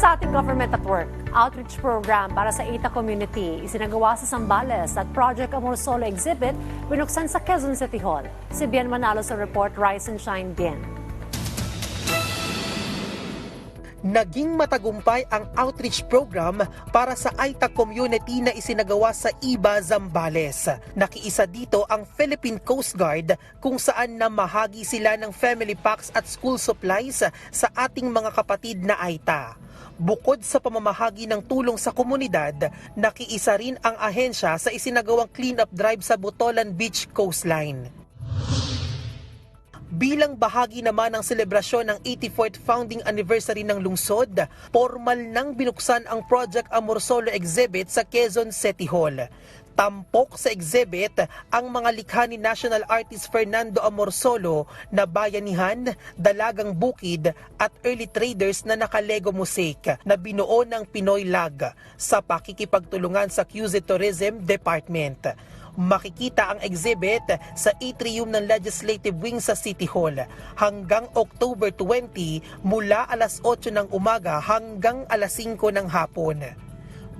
Sa ating government at work, outreach program para sa ITA community isinagawa sa Sambales at Project Amor Solo exhibit binuksan sa Quezon City Hall. Si Bien Manalo sa report Rise and Shine Bien. Naging matagumpay ang outreach program para sa Aita community na isinagawa sa Iba, Zambales. Nakiisa dito ang Philippine Coast Guard kung saan namahagi sila ng family packs at school supplies sa ating mga kapatid na Aita. Bukod sa pamamahagi ng tulong sa komunidad, nakiisa rin ang ahensya sa isinagawang cleanup drive sa Botolan Beach coastline. Bilang bahagi naman ng selebrasyon ng 84th founding anniversary ng lungsod, formal nang binuksan ang Project Amor Solo exhibit sa Quezon City Hall. Tampok sa exhibit ang mga likha ni national artist Fernando Amorsolo na bayanihan, dalagang bukid at early traders na nakalego mosaic na binuo ng Pinoy Lag sa pakikipagtulungan sa QZ Tourism Department. Makikita ang exhibit sa atrium ng Legislative Wing sa City Hall hanggang October 20 mula alas 8 ng umaga hanggang alas 5 ng hapon.